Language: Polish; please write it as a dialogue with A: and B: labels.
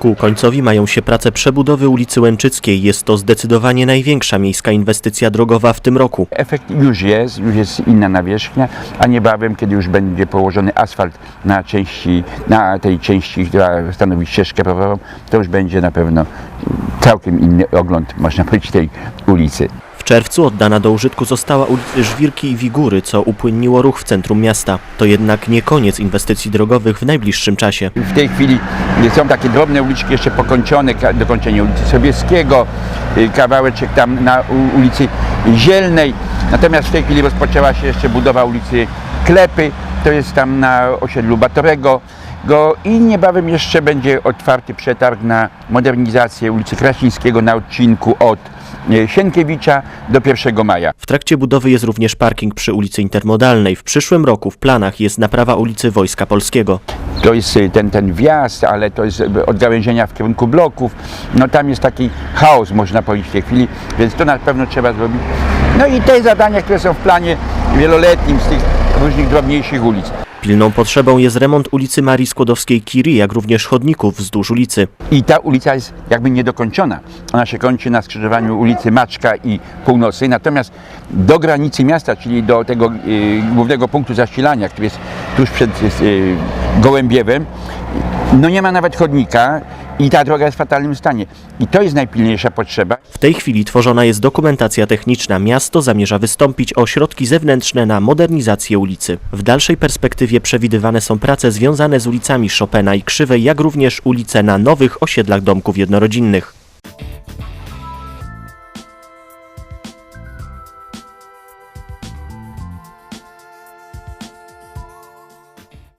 A: Ku końcowi mają się prace przebudowy ulicy Łęczyckiej. Jest to zdecydowanie największa miejska inwestycja drogowa w tym roku.
B: Efekt już jest, już jest inna nawierzchnia, a niebawem, kiedy już będzie położony asfalt na części, na tej części, która stanowi ścieżkę rowerową, to już będzie na pewno całkiem inny ogląd, można powiedzieć, tej ulicy.
A: Czerwcu oddana do użytku została ulicy Żwirki i Wigury, co upłynniło ruch w centrum miasta. To jednak nie koniec inwestycji drogowych w najbliższym czasie.
B: W tej chwili są takie drobne uliczki jeszcze pokończone, dokończenie ulicy Sobieskiego, y, kawałeczek tam na ulicy Zielnej. Natomiast w tej chwili rozpoczęła się jeszcze budowa ulicy Klepy, to jest tam na osiedlu Batorego. Go I niebawem jeszcze będzie otwarty przetarg na modernizację ulicy Krasińskiego na odcinku od y, Sienkiewicza do 1 maja.
A: W trakcie budowy jest również parking przy ulicy Intermodalnej. W przyszłym roku w planach jest naprawa ulicy Wojska Polskiego.
B: To jest y, ten, ten wjazd, ale to jest y, odgałęzienia w kierunku bloków. No tam jest taki chaos, można powiedzieć w tej chwili, więc to na pewno trzeba zrobić. No i te zadania, które są w planie wieloletnim z tych różnych drobniejszych ulic.
A: Pilną potrzebą jest remont ulicy Marii Skłodowskiej-Curie, jak również chodników wzdłuż ulicy.
B: I ta ulica jest jakby niedokończona. Ona się kończy na skrzyżowaniu ulicy Maczka i Północnej, natomiast do granicy miasta, czyli do tego y, głównego punktu zasilania, który jest tuż przed y, Gołębiewem, no nie ma nawet chodnika i ta droga jest w fatalnym stanie. I to jest najpilniejsza potrzeba.
A: W tej chwili tworzona jest dokumentacja techniczna. Miasto zamierza wystąpić o środki zewnętrzne na modernizację ulicy. W dalszej perspektywie przewidywane są prace związane z ulicami Chopina i Krzywej, jak również ulice na nowych osiedlach domków jednorodzinnych.